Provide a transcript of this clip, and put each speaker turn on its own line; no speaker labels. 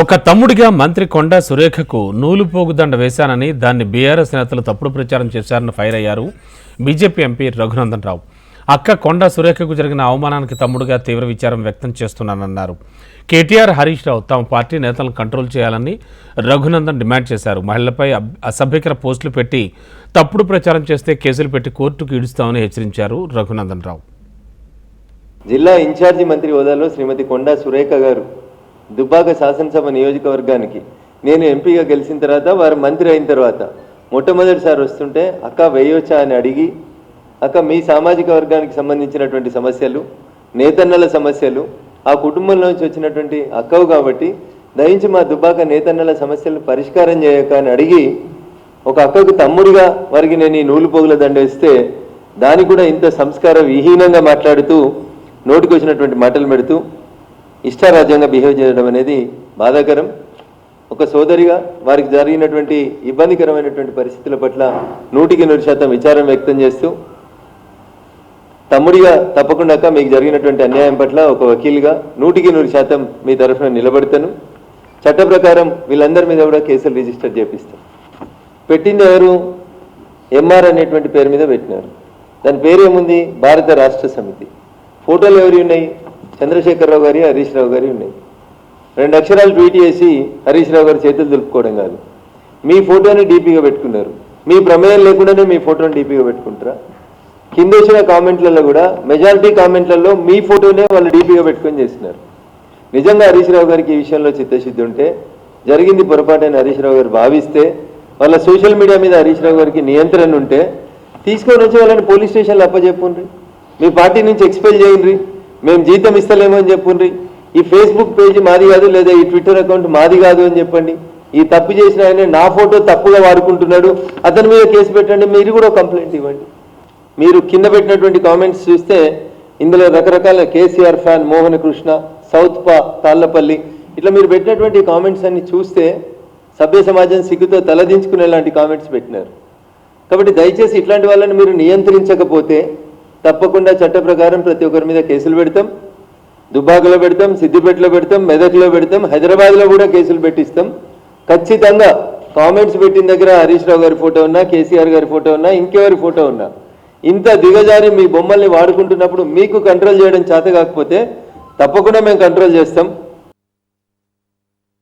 ఒక తమ్ముడిగా మంత్రి కొండా సురేఖకు నూలుపోగు దండ వేశానని దాన్ని బీఆర్ఎస్ నేతలు తప్పుడు ప్రచారం చేశారని ఫైర్ అయ్యారు బీజేపీ ఎంపీ రఘునందన్ రావు. అక్క కొండా సురేఖకు జరిగిన అవమానానికి తమ్ముడుగా తీవ్ర విచారం వ్యక్తం చేస్తున్నానన్నారు. కేటీఆర్ హరీష్ రావు తమ పార్టీ నేతలను కంట్రోల్ చేయాలని రఘునందన్ డిమాండ్ చేశారు. మహిళలపై అసభ్యకర పోస్టులు పెట్టి తప్పుడు ప్రచారం చేస్తే కేసులు పెట్టి కోర్టుకు ఇడుస్తామని హెచ్చరించారు రఘునందన్ రావు.
జిల్లా ఇన్ఛార్జి మంత్రి హోదాలో శ్రీమతి కొండా సురేఖ గారు దుబ్బాక శాసనసభ నియోజకవర్గానికి. నేను ఎంపీగా గెలిచిన తర్వాత వారు మంత్రి అయిన తర్వాత మొట్టమొదటిసారి వస్తుంటే అక్క వేయొచ్చా? అని అడిగి అక్క మీ సామాజిక వర్గానికి సంబంధించినటువంటి సమస్యలు నేతన్నల సమస్యలు ఆ కుటుంబంలో నుంచి వచ్చినటువంటి అక్కవు కాబట్టి దయించి మా దుబ్బాక నేతన్నల సమస్యలను పరిష్కారం చేయక అని అడిగి ఒక అక్కకు తమ్ముడిగా వారికి నేను ఈ నూలు పోగుల దండ వేస్తే దాన్ని కూడా ఇంత సంస్కార విహీనంగా మాట్లాడుతూ నోటికి వచ్చినటువంటి మాటలు పెడుతూ ఇష్టారాజ్యంగా బిహేవ్ చేయడం అనేది బాధాకరం. ఒక సోదరిగా వారికి జరిగినటువంటి ఇబ్బందికరమైనటువంటి పరిస్థితుల పట్ల నూటికి నూరు శాతం విచారం వ్యక్తం చేస్తూ తమ్ముడిగా తప్పకుండా మీకు జరిగినటువంటి అన్యాయం పట్ల ఒక వకీల్గా నూటికి నూరు శాతం మీ తరఫున నిలబడతాను. చట్ట ప్రకారం వీళ్ళందరి మీద కూడా కేసులు రిజిస్టర్ చేపిస్తాం పెట్టింది ఎవరు? ఎంఆర్ అనేటువంటి పేరు మీద పెట్టినారు. దాని పేరు ఏముంది భారత రాష్ట్ర సమితి. ఫోటోలు ఎవరి ఉన్నాయి? చంద్రశేఖరరావు గారి హరీష్ రావు గారి ఉన్నాయి. రెండు అక్షరాలు ట్వీట్ చేసి హరీష్ రావు గారి చేతులు దులుపుకోవడం కాదు. మీ ఫోటోని డీపీగా పెట్టుకున్నారు. మీ ప్రమేయం లేకుండానే మీ ఫోటోని డీపీగా పెట్టుకుంటారా? కింద వచ్చిన కామెంట్లలో కూడా మెజారిటీ కామెంట్లలో మీ ఫోటోనే వాళ్ళు డీపీగా పెట్టుకొని చేసినారు నిజంగా హరీష్ రావు గారికి ఈ విషయంలో చిత్తశుద్ధి ఉంటే జరిగింది పొరపాటైన హరీష్ రావు గారు భావిస్తే వాళ్ళ సోషల్ మీడియా మీద హరీష్ రావు గారికి నియంత్రణ ఉంటే తీసుకొని వచ్చి వాళ్ళని పోలీస్ స్టేషన్లో అప్పచెప్పండి మీ పార్టీ నుంచి ఎక్స్పెల్ చేయండి మేము జీతం ఇస్తలేము అని చెప్పుండ్రి. ఈ ఫేస్బుక్ పేజ్ మాది కాదు లేదా ఈ ట్విట్టర్ అకౌంట్ మాది కాదు అని చెప్పండి. ఈ తప్పు చేసిన ఆయన నా ఫోటో తప్పుగా వాడుకుంటున్నాడు. అతని మీద కేసు పెట్టండి మీరు కూడా కంప్లైంట్ ఇవ్వండి. మీరు కింద పెట్టినటువంటి కామెంట్స్ చూస్తే ఇందులో రకరకాల KCR fan Mohana Krishna south పా తాళ్ళపల్లి ఇట్లా మీరు పెట్టినటువంటి కామెంట్స్ అన్ని చూస్తే సభ్య సమాజం సిగ్గుతో తలదించుకునేలాంటి కామెంట్స్ పెట్టినారు. కాబట్టి దయచేసి ఇట్లాంటి వాళ్ళని మీరు నియంత్రించకపోతే తప్పకుండా చట్ట ప్రకారం ప్రతి ఒక్కరి మీద కేసులు పెడతాం. దుబ్బాకలో పెడతాం సిద్దిపేటలో పెడతాం మెదక్లో పెడతాం హైదరాబాద్లో కూడా కేసులు పెట్టిస్తాం. ఖచ్చితంగా కామెంట్స్ పెట్టిన దగ్గర హరీష్ రావు గారి ఫోటో ఉన్నా కేసీఆర్ గారి ఫోటో ఉన్నా ఇంకెవరి ఫోటో ఉన్నా ఇంత దిగజారి మీ బొమ్మల్ని వాడుకుంటున్నప్పుడు మీకు కంట్రోల్ చేయడం చేత కాకపోతే తప్పకుండా మేము కంట్రోల్ చేస్తాం.